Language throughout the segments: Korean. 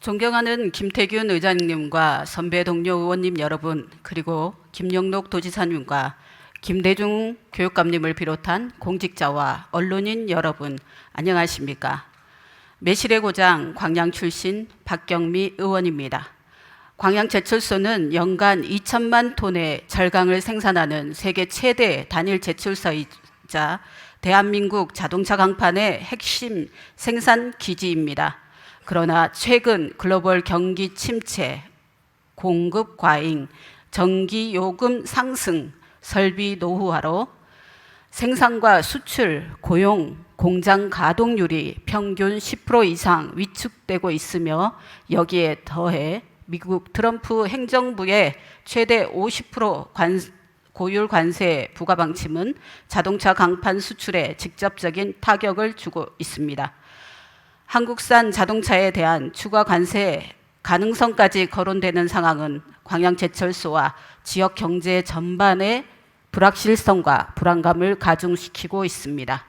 존경하는 김태균 의장님과 선배 동료 의원님 여러분 그리고 김영록 도지사님과 김대중 교육감님을 비롯한 공직자와 언론인 여러분 안녕하십니까? 매실의 고장 광양 출신 박경미 의원입니다. 광양 제철소는 연간 2천만 톤의 절강을 생산하는 세계 최대 단일 제철소이자 대한민국 자동차 강판의 핵심 생산 기지입니다. 그러나 최근 글로벌 경기 침체, 공급 과잉, 전기 요금 상승, 설비 노후화로 생산과 수출, 고용, 공장 가동률이 평균 10% 이상 위축되고 있으며 여기에 더해 미국 트럼프 행정부의 최대 50% 관, 고율 관세 부과 방침은 자동차 강판 수출에 직접적인 타격을 주고 있습니다. 한국산 자동차에 대한 추가 관세 가능성까지 거론되는 상황은 광양제철소와 지역 경제 전반의 불확실성과 불안감을 가중시키고 있습니다.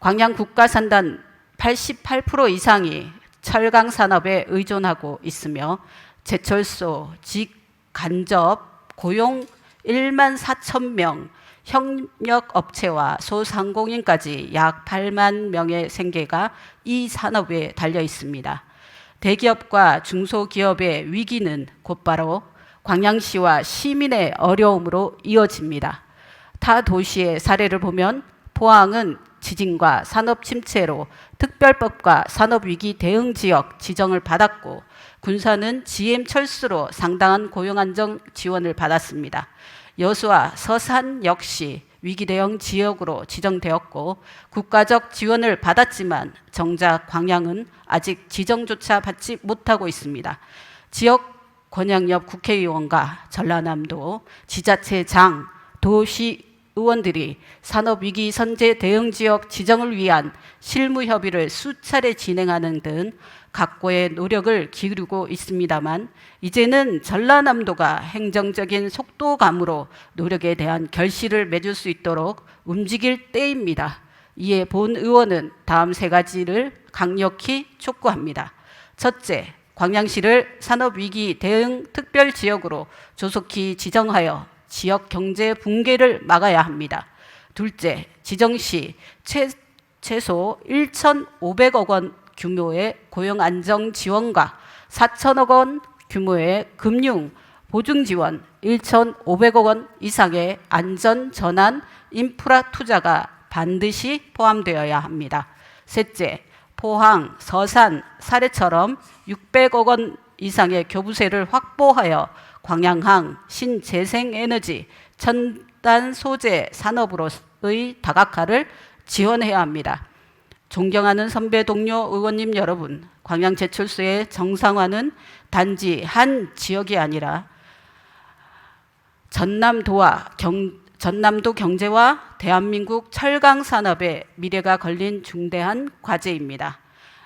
광양 국가산단 88% 이상이 철강 산업에 의존하고 있으며 제철소, 직, 간접, 고용 1만 4천 명, 협력 업체와 소상공인까지 약 8만 명의 생계가 이 산업에 달려 있습니다. 대기업과 중소기업의 위기는 곧바로 광양시와 시민의 어려움으로 이어집니다. 타 도시의 사례를 보면 포항은 지진과 산업 침체로 특별법과 산업위기 대응 지역 지정을 받았고 군산은 GM 철수로 상당한 고용 안정 지원을 받았습니다. 여수와 서산 역시 위기 대응 지역으로 지정되었고 국가적 지원을 받았지만 정작 광양은 아직 지정조차 받지 못하고 있습니다. 지역 권양옆 국회의원과 전라남도 지자체장, 도시 의원들이 산업위기 선제 대응 지역 지정을 위한 실무 협의를 수차례 진행하는 등 각고의 노력을 기울이고 있습니다만 이제는 전라남도가 행정적인 속도감으로 노력에 대한 결실을 맺을 수 있도록 움직일 때입니다. 이에 본 의원은 다음 세 가지를 강력히 촉구합니다. 첫째, 광양시를 산업위기 대응 특별지역으로 조속히 지정하여 지역 경제 붕괴를 막아야 합니다. 둘째, 지정시 최, 최소 1,500억 원 규모의 고용 안정 지원과 4천억 원 규모의 금융 보증 지원 1,500억 원 이상의 안전 전환 인프라 투자가 반드시 포함되어야 합니다. 셋째, 포항, 서산, 사례처럼 600억 원 이상의 교부세를 확보하여 광양항, 신재생에너지, 첨단 소재 산업으로의 다각화를 지원해야 합니다. 존경하는 선배 동료 의원님 여러분, 광양 제철소의 정상화는 단지 한 지역이 아니라 전남도와 경, 전남도 경제와 대한민국 철강 산업의 미래가 걸린 중대한 과제입니다.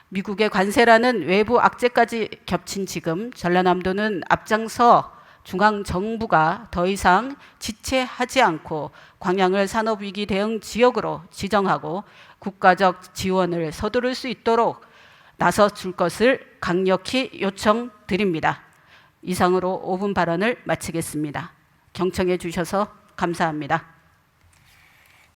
미국의 관세라는 외부 악재까지 겹친 지금 전라남도는 앞장서 중앙 정부가 더 이상 지체하지 않고 광양을 산업위기 대응 지역으로 지정하고 국가적 지원을 서두를 수 있도록 나서 줄 것을 강력히 요청드립니다. 이상으로 5분 발언을 마치겠습니다. 경청해 주셔서 감사합니다.